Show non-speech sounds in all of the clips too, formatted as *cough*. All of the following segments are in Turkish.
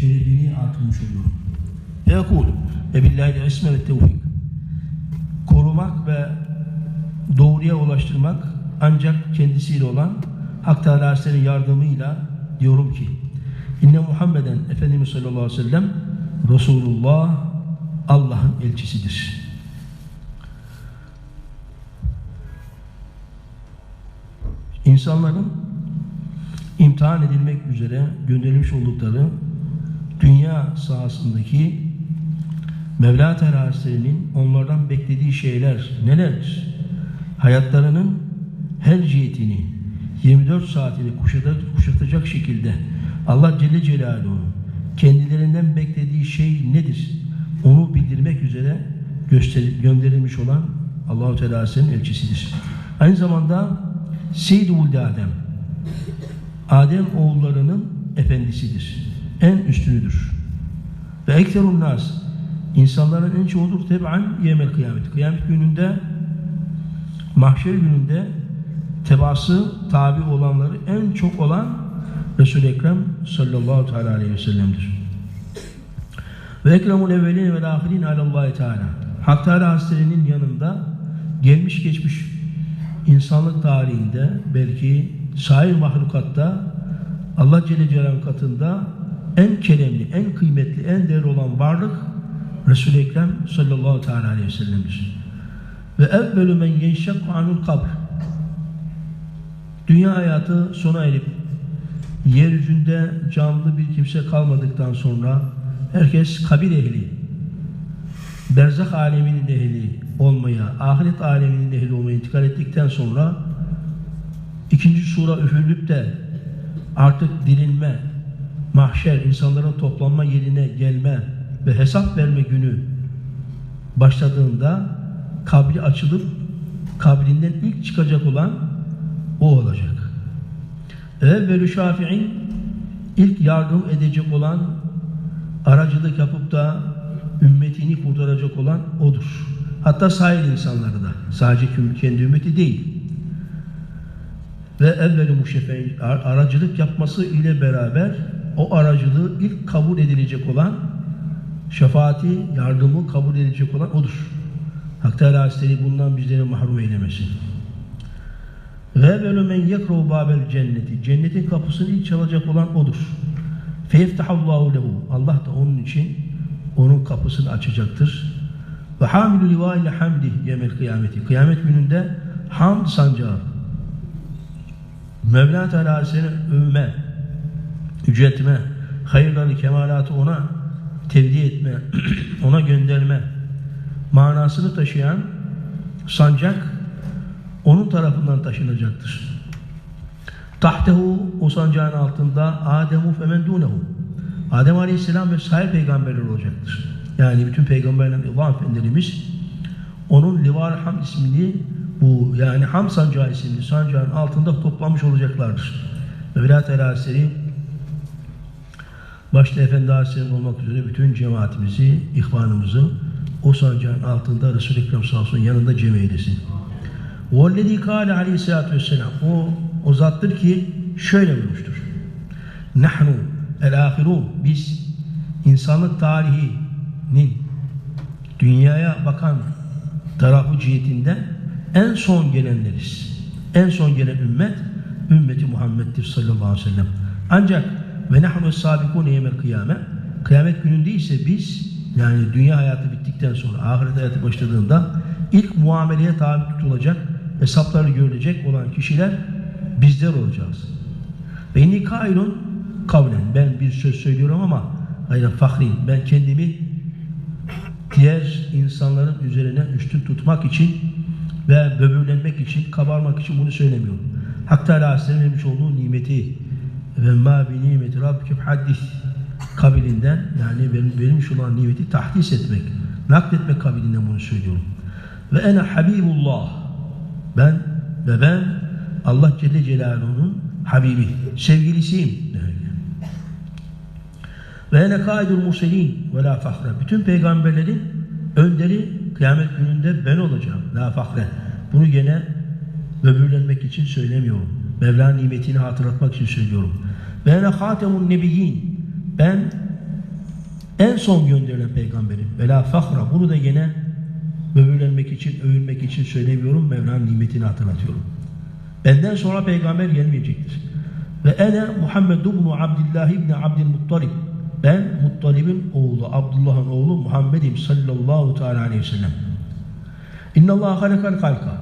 şerefini artırmış oluyor. Yekul ve billahi isme ve tevfik. Korumak ve doğruya ulaştırmak ancak kendisiyle olan Hak Teala'sının yardımıyla diyorum ki İnne Muhammeden Efendimiz sallallahu aleyhi ve sellem Resulullah Allah'ın elçisidir. İnsanların imtihan edilmek üzere gönderilmiş oldukları dünya sahasındaki Mevla terazisinin onlardan beklediği şeyler nelerdir? Hayatlarının her cihetini 24 saatini kuşatacak, şekilde Allah Celle Celaluhu kendilerinden beklediği şey nedir? Onu bildirmek üzere gösterip gönderilmiş olan Allahu Teala'nın elçisidir. Aynı zamanda Seyyid Adem Adem oğullarının efendisidir. En üstünüdür. Ve ekserun nas insanların en çoğudur teb'an yemel kıyamet. Kıyamet gününde mahşer gününde tebası tabi olanları en çok olan Resul-i Ekrem sallallahu teala aleyhi ve sellem'dir. Ve ekremul evvelin ve ahirin alallahi teala. Hak Teala Hazretleri'nin yanında gelmiş geçmiş insanlık tarihinde belki sair mahlukatta Allah Celle Celaluhu katında en keremli, en kıymetli, en değerli olan varlık Resul-i Ekrem sallallahu teala aleyhi ve sellem'dir. Ve evvelü men yenşekku anul kabr. Dünya hayatı sona erip yeryüzünde canlı bir kimse kalmadıktan sonra herkes kabir ehli, berzak aleminin ehli olmaya, ahiret aleminin ehli olmaya intikal ettikten sonra ikinci sura üfürülüp de artık dirilme, mahşer, insanların toplanma yerine gelme ve hesap verme günü başladığında kabri açılıp kabrinden ilk çıkacak olan o olacak. Evvelü şafi'in ilk yardım edecek olan aracılık yapıp da ümmetini kurtaracak olan odur. Hatta sahil insanları da. Sadece kendi ümmeti değil. Ve evvelü muşefe'in aracılık yapması ile beraber o aracılığı ilk kabul edilecek olan şefaati, yardımı kabul edilecek olan odur. Hak Teala Hazretleri bundan bizleri mahrum eylemesin. Ve evvelü men yekru babel cenneti. Cennetin kapısını ilk çalacak olan odur. Feyeftahallahu lehu. Allah da onun için onun kapısını açacaktır. Ve hamilü liva ile hamdi yemel kıyameti. Kıyamet gününde hamd sancağı. Mevla Teala seni övme, yüceltme, hayırları, kemalatı ona tevdi etme, *clears throat* ona gönderme manasını taşıyan sancak onun tarafından taşınacaktır. Tahtehu o sancağın altında Ademu femen dunehu. Adem Aleyhisselam ve sahip peygamberler olacaktır. Yani bütün peygamberlerin Allah efendilerimiz onun Livar Ham ismini bu yani Ham sancağı isimli sancağın altında toplanmış olacaklardır. Mevla Teala başta Efendi Aleyhisselam olmak üzere bütün cemaatimizi, ihvanımızı o sancağın altında Resul-i Ekrem sallallahu yanında cem eylesin. وَالَّذ۪ي قَالَ aleyhissalatü vesselam O, o zattır ki şöyle buyurmuştur. Nahnu el-ahirun Biz insanlık tarihinin dünyaya bakan tarafı cihetinden en son gelenleriz. En son gelen ümmet ümmeti Muhammed'dir sallallahu aleyhi ve sellem. Ancak ve nahnu sabikun yemel kıyame kıyamet gününde ise biz yani dünya hayatı bittikten sonra ahiret hayatı başladığında ilk muameleye tabi tutulacak hesapları görülecek olan kişiler bizler olacağız. Ve inni kailun kavlen ben bir söz söylüyorum ama hayır fahri ben kendimi diğer insanların üzerine üstün tutmak için ve böbürlenmek için, kabarmak için bunu söylemiyorum. Hak Teala vermiş olduğu nimeti ve ma bi nimeti rabbike haddis kabilinden yani verilmiş olan nimeti tahdis etmek, nakletmek kabilinden bunu söylüyorum. Ve ene Habibullah ben ve ben Allah Celle Celaluhu'nun Habibi, sevgilisiyim. Ve ene kaidul murselin ve la fahre. Bütün peygamberlerin önderi kıyamet gününde ben olacağım. La fahre. Bunu gene böbürlenmek için söylemiyorum. Mevla nimetini hatırlatmak için söylüyorum. Ve ene hatemun nebiyyin. Ben En son gönderilen peygamberim. Vela fahra. Bunu da yine böbürlenmek için, övünmek için söylemiyorum. Mevla'nın nimetini hatırlatıyorum. Benden sonra peygamber gelmeyecektir. Ve ene Muhammed ibn Abdullah ibn Abdülmuttalib. Ben Muttalib'in oğlu, Abdullah'ın oğlu Muhammed'im sallallahu teala aleyhi ve sellem. İnna Allah halakal halka.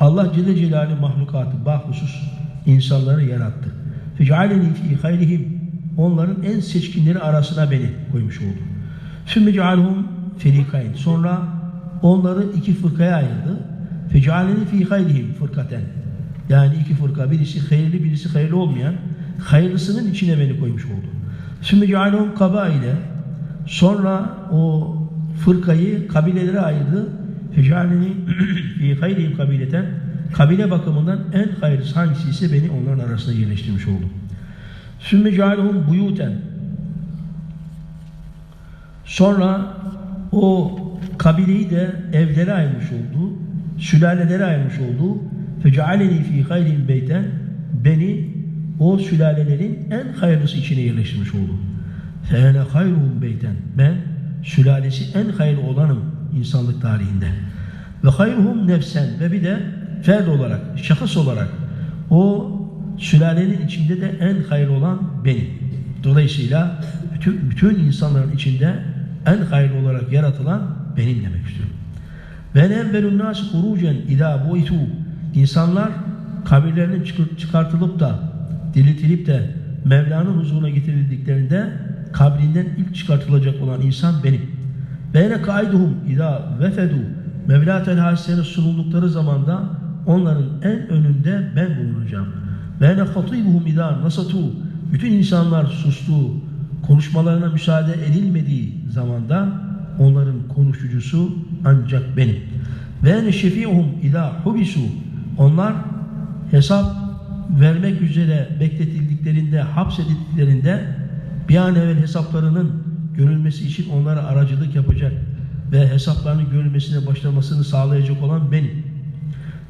Allah Celle Celaluhu mahlukatı bahhusus insanları yarattı. Fecaleni fi hayrihim. Onların en seçkinleri arasına beni koymuş oldu. Sümme cealhum ferikayn. Sonra onları iki fırkaya ayırdı. Fecaleni fi hayrihim fırkaten. Yani iki fırka. Birisi hayırlı, birisi hayırlı olmayan. Hayırlısının içine beni koymuş oldu. Sümme cealhum kaba ile sonra o fırkayı kabilelere ayırdı. Fecaleni fi hayrihim kabileten kabile bakımından en hayırlısı hangisi ise beni onların arasına yerleştirmiş oldu. Sümme cealhum buyuten sonra o kabileyi de evlere ayırmış oldu, sülalelere ayırmış oldu. Fecealeni fi hayrin beyten beni o sülalelerin en hayırlısı içine yerleştirmiş oldu. Fene hayruhum beyten ben sülalesi en hayırlı olanım insanlık tarihinde. Ve hayruhum nefsen ve bir de ferd olarak, şahıs olarak o sülalenin içinde de en hayırlı olan benim. Dolayısıyla bütün, bütün insanların içinde en hayırlı olarak yaratılan benim demek istiyorum. Ve evvelun nas hurucen ila boytu insanlar kabirlerinin çıkartılıp da diriltilip de Mevla'nın huzuruna getirildiklerinde kabrinden ilk çıkartılacak olan insan benim. Beyne kaiduhum ila vefedu Mevla telhasisine sunuldukları zamanda onların en önünde ben bulunacağım. Beyne hatibuhum ila nasatu bütün insanlar sustu, konuşmalarına müsaade edilmediği zamanda onların konuşucusu ancak benim. Ve şefi'uhum ila hubisu onlar hesap vermek üzere bekletildiklerinde, hapsedildiklerinde bir an evvel hesaplarının görülmesi için onlara aracılık yapacak ve hesaplarının görülmesine başlamasını sağlayacak olan benim.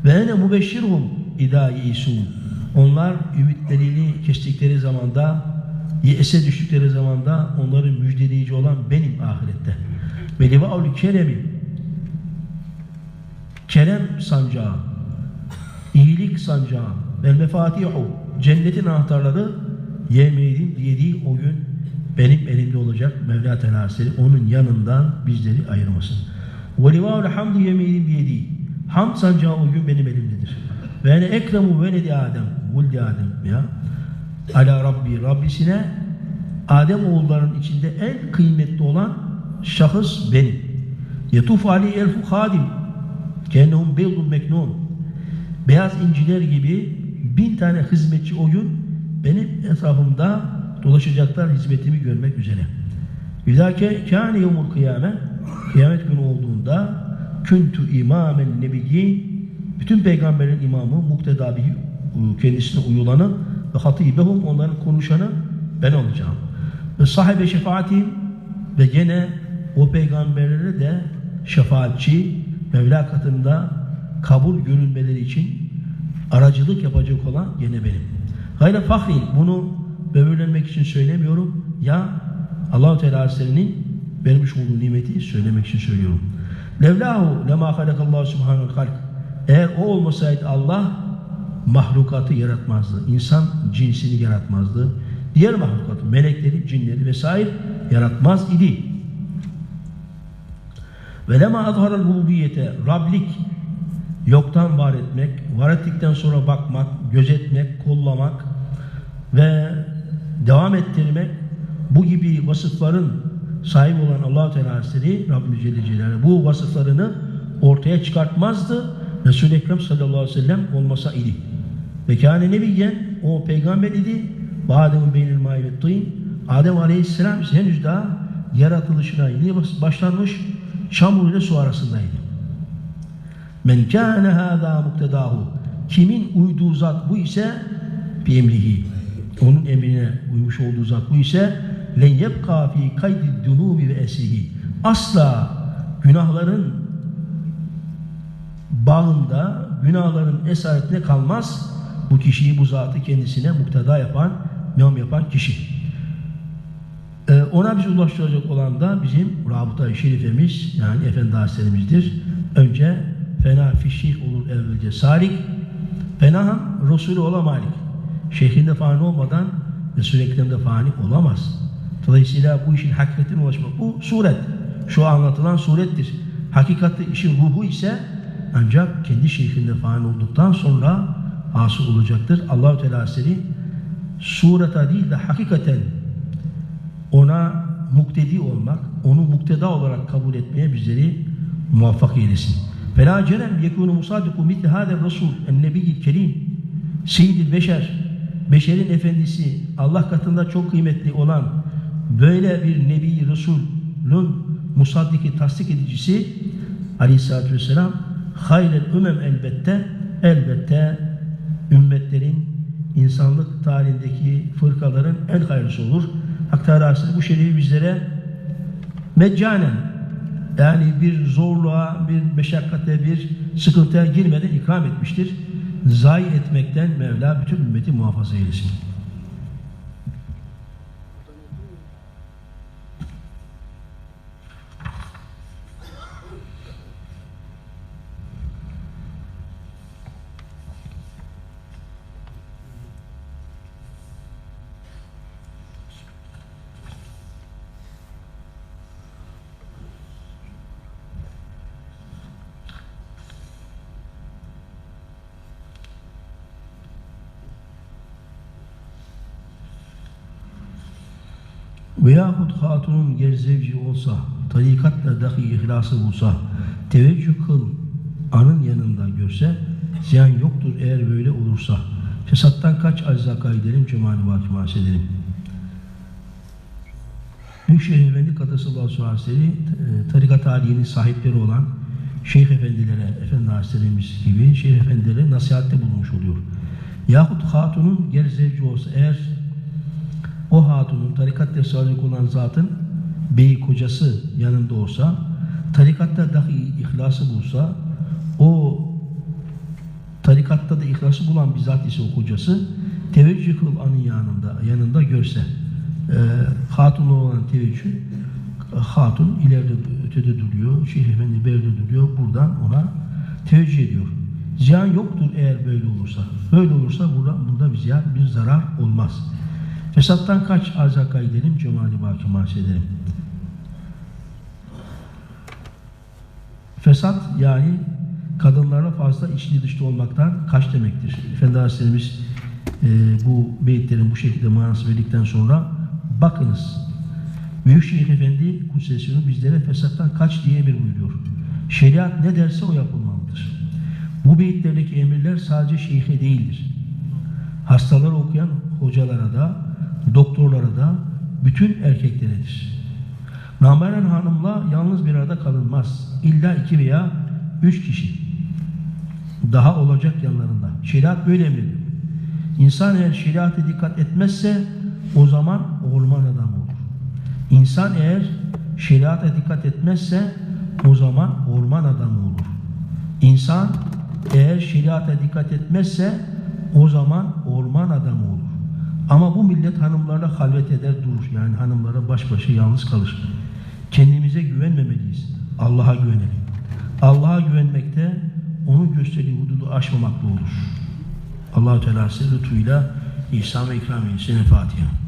Ve ene mubeşşirhum idâ yîsûn. Onlar ümitlerini kestikleri zamanda, yese düştükleri zamanda onları müjdeleyici olan benim ahirette. Ve livâul keremi kerem sancağı, iyilik sancağı ve mefatihu cennetin anahtarları yemeğin yediği o gün benim elimde olacak Mevla Tenaseri onun yanından bizleri ayırmasın. Ve livâul hamdi yemeğin biyedi. Hamd sancağı o gün benim elimdedir. Ve ene ekremu veledi Adem. Vuldi Adem ya. Ala Rabbi. Rabbisine Adem oğullarının içinde en kıymetli olan şahıs benim. Yetuf ali elfu hadim. Kendihum beydun meknun. Beyaz inciler gibi bin tane hizmetçi o gün benim etrafımda dolaşacaklar hizmetimi görmek üzere. Yüzake kâne yevmul kıyame kıyamet günü olduğunda küntü imamen nebiyyin bütün peygamberin imamı muktedabihi kendisine uyulanı ve hatibehum onların konuşanı ben olacağım. Ve sahibe şefaatim ve gene o peygamberlere de şefaatçi Mevla katında kabul görünmeleri için aracılık yapacak olan gene benim. Hayır fahri bunu böbürlenmek için söylemiyorum. Ya Allah-u Teala Hazretleri'nin vermiş olduğu nimeti söylemek için söylüyorum. Levlahu lema halakallahu subhanahu halk. Eğer o olmasaydı Allah mahlukatı yaratmazdı. İnsan cinsini yaratmazdı. Diğer mahlukatı, melekleri, cinleri vesaire yaratmaz idi. Ve lema azharal rububiyete Rablik yoktan var etmek, var ettikten sonra bakmak, gözetmek, kollamak ve devam ettirmek bu gibi vasıfların sahibi olan Allah Teala Hazretleri Rabbimiz Celle Celaluhu bu vasıflarını ortaya çıkartmazdı. Resul-i Ekrem sallallahu aleyhi ve sellem olmasa idi. Ve kâne nebiyyen o peygamber idi. Adem'in beynil ma'i ve tîn. Adem aleyhisselam henüz daha yaratılışına yeni başlanmış çamur ile su arasındaydı. Men kâne hâzâ muktedâhu. Kimin uyduğu zat bu ise bir emrihi. Onun emrine uymuş olduğu zat bu ise len yebkâ fî kaydi dunubi ve esihi. Asla günahların bağında, günahların esaretine kalmaz. Bu kişiyi, bu zatı kendisine mukteda yapan, miyam yapan kişi. Ee, ona bizi ulaştıracak olan da bizim rabıta-i şerifemiz yani Efendi Hazretlerimizdir. Önce fena fişih olur evvelce salik, fenahan Resulü ola malik. Fani olmadan Resul-i Ekrem'de fani olamaz. Dolayısıyla bu işin hakikatine ulaşmak, bu suret. Şu anlatılan surettir. Hakikati işin ruhu ise ancak kendi şeyhinde fani olduktan sonra hasıl olacaktır. Allahu Teala Hazretleri sureta değil de hakikaten ona muktedi olmak, onu mukteda olarak kabul etmeye bizleri muvaffak eylesin. Fela cerem yekunu musadiku mitli hâde Resul en nebiyyil kerim seyyidil beşer beşerin efendisi Allah katında çok kıymetli olan böyle bir nebi Resul'ün musaddiki tasdik edicisi aleyhissalatü vesselam hayrel ümem elbette elbette ümmetlerin insanlık tarihindeki fırkaların en hayırlısı olur. Hak Teala bu şerifi bizlere meccanen yani bir zorluğa, bir meşakkate, bir sıkıntıya girmeden ikram etmiştir. Zayi etmekten Mevla bütün ümmeti muhafaza eylesin. Veyahut hatunun gerzevci olsa, tarikatla dahi ihlası bulsa, teveccüh kıl, anın yanında görse, ziyan yoktur eğer böyle olursa. Fesattan kaç acza kaydelim, cemali vakı bahsedelim. Büyükşehir Efendi Kadası'llahu Hazretleri e, tarikat haliyenin sahipleri olan Şeyh Efendilere, Efendi Hazretlerimiz gibi Şeyh Efendilere nasihatte bulunmuş oluyor. Yahut hatunun gerzevci olsa eğer hatunun tarikatta sadık olan zatın bey kocası yanında olsa, tarikatta dahi ihlası bulsa, o tarikatta da ihlası bulan bir zat ise o kocası, teveccüh kılıp anın yanında, yanında görse, e, hatunla olan teveccüh, hatun ileride ötede duruyor, Şeyh Efendi beride duruyor, buradan ona teveccüh ediyor. Ziyan yoktur eğer böyle olursa. Böyle olursa burada, bunda bir ziyan, bir zarar olmaz. Fesattan kaç arzaka gidelim, cemali baki mahşedelim. Fesat yani kadınlara fazla içli dışlı olmaktan kaç demektir? Efendi Hazretlerimiz e, bu beyitlerin bu şekilde manası verdikten sonra bakınız. Büyükşehir Efendi Kudsesi'nin bizlere fesattan kaç diye emir buyuruyor. Şeriat ne derse o yapılmalıdır. Bu beyitlerdeki emirler sadece şeyhe değildir. Hastalar okuyan hocalara da, doktorlara da, bütün erkekleredir. Nameren hanımla yalnız bir arada kalınmaz. İlla iki veya üç kişi. Daha olacak yanlarında. Şeriat böyle emrediyor. İnsan eğer şeriate dikkat etmezse o zaman orman adamı olur. İnsan eğer şeriata dikkat etmezse o zaman orman adamı olur. İnsan eğer şeriata dikkat etmezse o zaman orman adamı olur. Ama bu millet hanımlarla halvet eder durur. Yani hanımlara baş başa yalnız kalır. Kendimize güvenmemeliyiz. Allah'a güvenelim. Allah'a güvenmekte onun gösterdiği hududu aşmamakla olur. Allah-u Teala size lütfuyla ihsan ve ikram eylesin. Fatiha.